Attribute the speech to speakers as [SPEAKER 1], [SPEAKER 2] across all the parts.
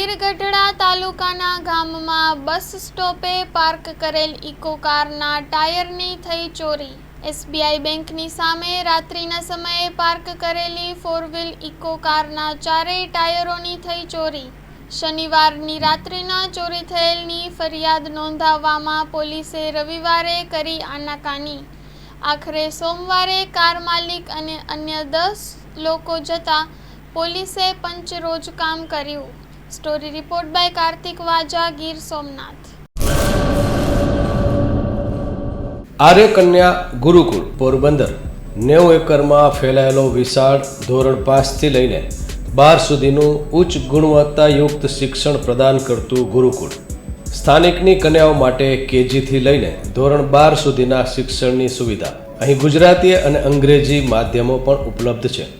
[SPEAKER 1] ગીર ગઢડા તાલુકાના ગામમાં બસ સ્ટોપે પાર્ક કરેલ ઇકો કારના ટાયરની થઈ ચોરી. એસબીઆઈ બેંકની સામે રાત્રિના સમયે પાર્ક કરેલી ફોર વ્હીલ ઇકો કારના ચારેય ટાયરોની થઈ ચોરી. શનિવારની રાત્રિના ચોરી થયેલની ફરિયાદ નોંધાવવામાં પોલીસે રવિવારે કરી આનાકાની. આખરે સોમવારે કાર માલિક અને અન્ય દસ લોકો જતા પોલીસે પંચરોજ કામ કર્યું. Story report by Kartik Vaja Gir Somnath
[SPEAKER 2] Arya Kanya Gurukul Porbandar નેવું એકરમાં ફેલાયેલો વિશાળ ધોરણ પાંચથી લઈને બાર સુધીનું ઉચ્ચ ગુણવત્તાયુક્ત શિક્ષણ પ્રદાન કરતું ગુરુકુળ સ્થાનિકની કન્યાઓ માટે કેજીથી લઈને ધોરણ બાર સુધીના શિક્ષણની સુવિધા અહીં ગુજરાતી અને અંગ્રેજી માધ્યમો પણ ઉપલબ્ધ છે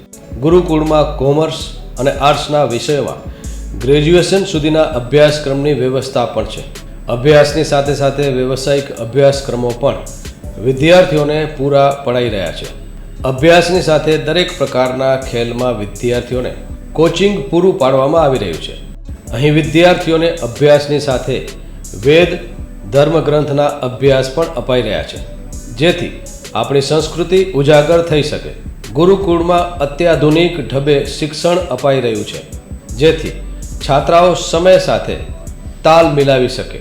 [SPEAKER 2] ગુરુકુળમાં કોમર્સ અને આર્ટ્સના વિષયોમાં ગ્રેજ્યુએશન સુધીના અભ્યાસક્રમની વ્યવસ્થા પણ છે. અભ્યાસની સાથે સાથે વ્યવસાયિક અભ્યાસક્રમો પણ વિદ્યાર્થીઓને પૂરા પડાઈ રહ્યા છે. અભ્યાસની સાથે દરેક પ્રકારના ખેલમાં વિદ્યાર્થીઓને કોચિંગ પૂરું પાડવામાં આવી રહ્યું છે. અહીં વિદ્યાર્થીઓને અભ્યાસની સાથે વેદ, ધર્મગ્રંથના અભ્યાસ પણ અપાઈ રહ્યા છે. જેથી આપણી સંસ્કૃતિ ઉજાગર થઈ શકે. ગુરુકુળમાં અત્યાધુનિક ઢબે શિક્ષણ અપાઈ રહ્યું છે. જેથી છાત્રાઓ સમય સાથે તાલ મિલાવી શકે.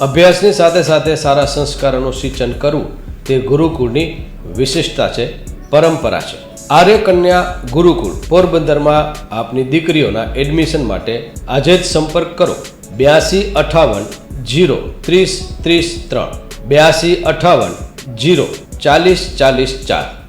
[SPEAKER 2] અભ્યાસની સાથે સાથે સારા સંસ્કારોનું સિંચન કરવું તે ગુરુકુળની વિશિષ્ટતા છે, પરંપરા છે. આર્યકન્યા ગુરુકુળ પોરબંદરમાં આપની દીકરીઓના એડમિશન માટે આજે જ સંપર્ક કરો. બ્યાસી અઠાવન જીરો ત્રીસ ત્રીસ ત્રણ. બ્યાસી અઠાવન જીરો ચાલીસ ચાલીસ ચાર.